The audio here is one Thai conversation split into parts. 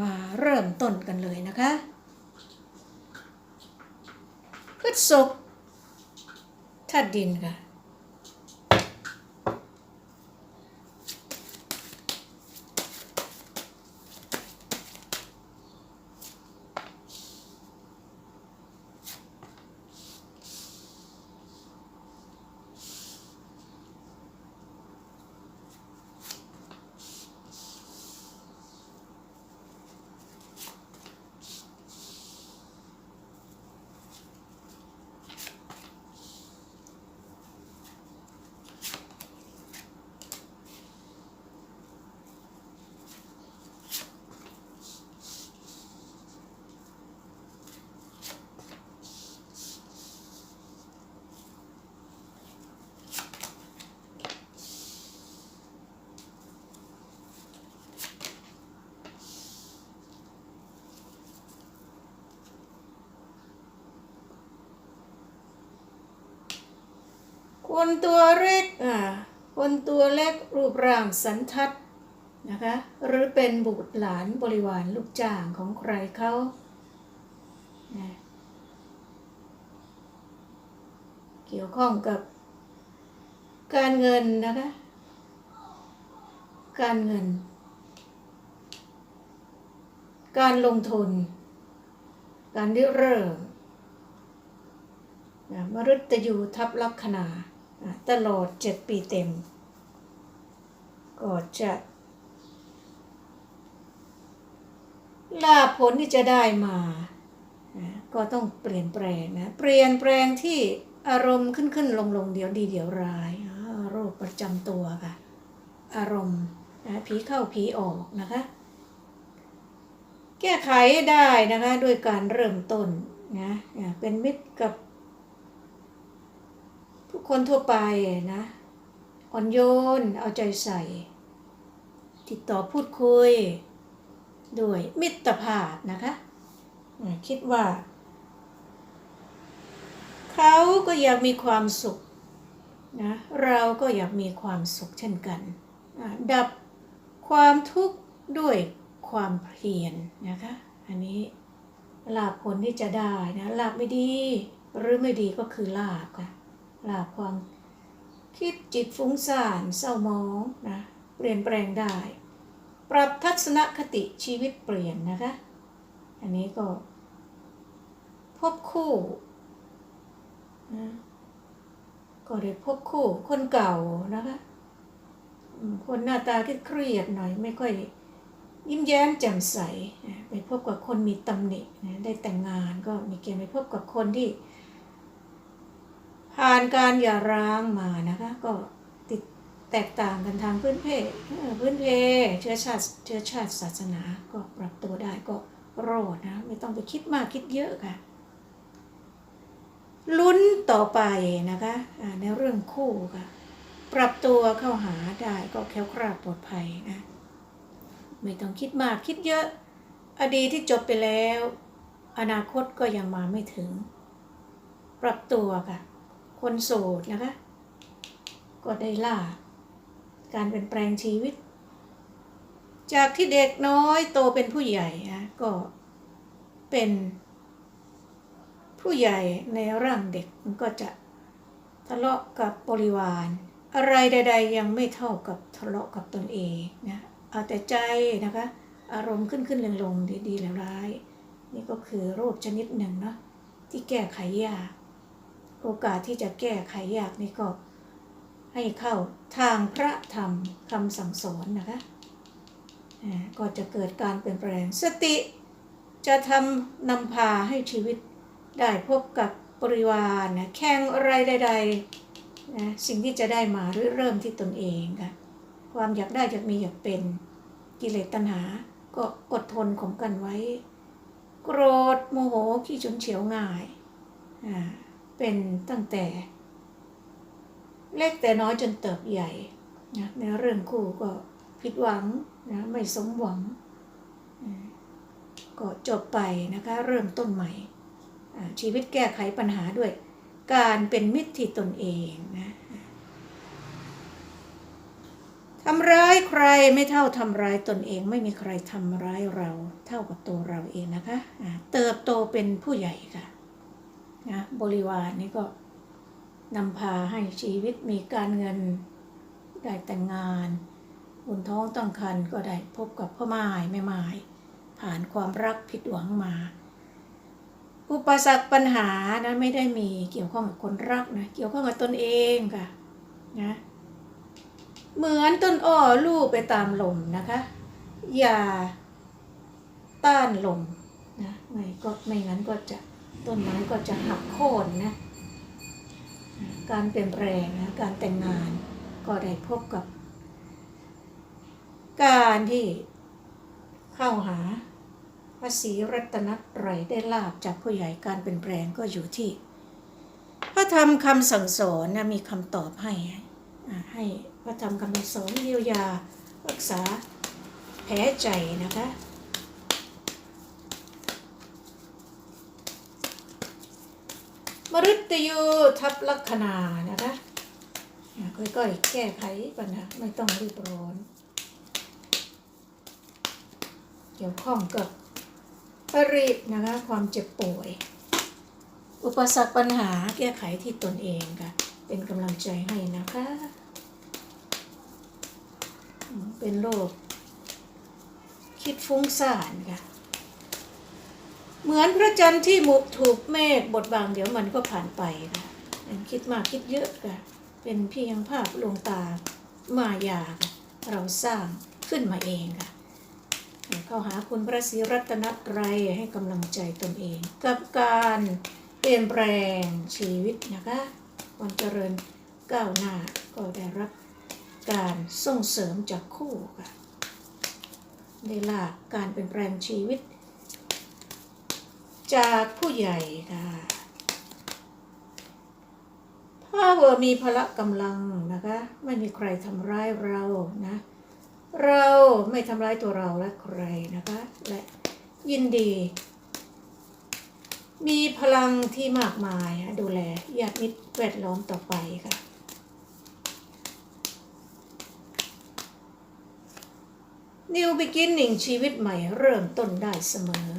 มาเริ่มต้นกันเลยนะคะพฤษภธาตุดินค่ะ คนตัวเล็กอ่าคนตัวเล็กรูปร่างสันทัดนะคะหรือเป็นบุตรหลานบริวารลูกจ้างของใครเขานะเกี่ยวข้องกับการเงินนะคะ การเงิน การลงทุน การริเริ่มนะมฤตยูทับลัคนา ตลอดเจ็ดปีเต็ม ก็จะลาผลที่จะได้มา ก็ต้องเปลี่ยนแปลงนะ เปลี่ยนแปลงที่อารมณ์ขึ้นขึ้นลงลงเดี๋ยวดีเดี๋ยวร้าย โรคประจำตัวค่ะ อารมณ์นะผีเข้าผีออกนะคะ แก้ไขได้นะคะด้วยการเริ่มต้นนะเป็นมิตรกับ ผู้คนทั่วไปนะอ่อนโยน เอาใจใส่ ติดต่อพูดคุย ด้วยมิตรภาพนะคะคิดว่า เขาก็อยากมีความสุขนะเราก็อยากมีความสุขเช่นกัน ดับความทุกข์ด้วยความเพียรนะคะ อันนี้ลาภผลที่จะได้นะลาภไม่ดี หรือไม่ดีก็คือลาภค่ะ ลาบความคิดจิตฟุ้งซ่านเศร้าหมองนะเปลี่ยนแปลงได้ ปรับทัศนคติชีวิตเปลี่ยนนะคะ อันนี้ก็ พบคู่นะก็ได้พบคู่คนเก่านะคะคนหน้าตาที่เครียดหน่อยไม่ค่อยยิ้มแย้มแจ่มใส ไปพบกับคนมีตำหนินะได้แต่งงานก็มีเกณฑ์ไปพบกับคนที่ ผ่านการหย่าร้างมานะคะ ก็ติดแตกต่างกันทางพื้นเพพื้นเพเชื้อชาติเชื้อชาติศาสนาก็ปรับตัวได้ก็รอดนะ ไม่ต้องไปคิดมากคิดเยอะค่ะลุ้นต่อไปนะคะในเรื่องคู่ค่ะ ปรับตัวเข้าหาได้ก็แค้วคลาดปลอดภัยนะ ไม่ต้องคิดมากคิดเยอะ อดีตที่จบไปแล้ว อนาคตก็ยังมาไม่ถึง ปรับตัวค่ะ คนโสดนะคะ ก็ได้ล่า การเปลี่ยนแปลงชีวิต จากที่เด็กน้อยโตเป็นผู้ใหญ่นะก็เป็นผู้ใหญ่ในร่างเด็กมันก็จะทะเลาะกับบริวาร อะไรใด ๆ ยังไม่เท่ากับทะเลาะกับตนเองนะเอาแต่ใจนะคะ อารมณ์ขึ้นขึ้นลงลงดีๆแล้วร้าย นี่ก็คือโรคชนิดหนึ่งเนาะที่แก้ไขยาก โอกาสที่จะแก้ไขยากนี่ก็ ให้เข้าทางพระธรรมคำสั่งสอนนะคะก็จะเกิดการเปลี่ยนแปลงสติจะทำนำพาให้ชีวิตได้พบกับบริวารนะแข่งอะไรใดๆนะสิ่งที่จะได้มาหรือเริ่มที่ตนเองค่ะความอยากได้อยากมีอยากเป็นกิเลสตัณหา ก็อดทนข่มกันไว้ โกรธโมโหขี้ฉุนเฉียวง่ายอ่า เป็นตั้งแต่ เล็กแต่น้อยจนเติบใหญ่นะในเรื่องคู่ก็ผิดหวังนะไม่สมหวัง ก็จบไปนะคะ เริ่มต้นใหม่ ชีวิตแก้ไขปัญหาด้วย การเป็นมิตรที่ตนเองนะทำร้ายใครไม่เท่าทำร้ายตนเอง ไม่มีใครทำร้ายเราเท่ากับตัวเราเองนะคะ เติบโตเป็นผู้ใหญ่ค่ะ นะบริวารนี่ก็นำพาให้ชีวิตมีการเงินได้แต่งงานบุญท้องต้องคันก็ได้พบกับพ่อไม้แม่ไม้ผ่านความรักผิดหวังมา อุปสรรคปัญหานะไม่ได้มีเกี่ยวข้องกับคนรักนะเกี่ยวข้องกับตนเองค่ะนะเหมือนต้นอ้อลู่ไปตามลมนะคะ อย่าต้านลมนะไม่ก็ไม่งั้นก็จะ ต้นไม้ก็จะหักโค่นนะ การเปลี่ยนแปลงนะการแต่งงานก็ได้พบกับ การที่เข้าหาพระศรีรัตนตรัยได้ลาบจากผู้ใหญ่การเปลี่ยนแปลงก็อยู่ที่ พระธรรมคำสั่งสอนนะมีคำตอบให้ ให้พระธรรมคำสอนเยียวยารักษาแผลใจนะคะ ฤตยูทับลัคนานะคะค่อยๆแก้ไขปัญหาไม่ต้องรีบร้อน เกี่ยวข้องกับปรินะคะความเจ็บป่วย อุปสรรคปัญหาแก้ไขที่ตนเองค่ะ เป็นกำลังใจให้นะคะ เป็นโรคคิดฟุ้งซ่านค่ะ เหมือนพระจันทร์ที่หมุกถูกเมฆบดบังเดี๋ยวมันก็ผ่านไปค่ะเป็นคิดมากคิดเยอะค่ะ เป็นเพียงภาพลวงตามายาเราสร้างขึ้นมาเองค่ะเข้าหาคุณพระศรีรัตนตรัยให้กำลังใจตนเอง กับการเปลี่ยนแปลงชีวิตนะคะวันเจริญก้าวหน้าก็ได้รับการส่งเสริมจากคู่ค่ะได้ลากการเปลี่ยนแปลงชีวิต จากผู้ใหญ่ค่ะพ่อเวอร์มีพละกำลังนะคะ ไม่มีใครทำร้ายเรานะ เราไม่ทำร้ายตัวเราและใครนะคะ และยินดี มีพลังที่มากมายดูแลญาติมิตรแวดล้อมต่อไปค่ะ New Beginning ชีวิตใหม่เริ่มต้นได้เสมอ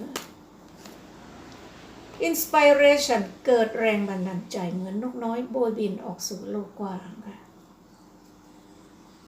อินสปิเรชันเกิดแรงบันดาลใจเหมือนนกน้อยโบยบินออกสู่โลกกว้างค่ะ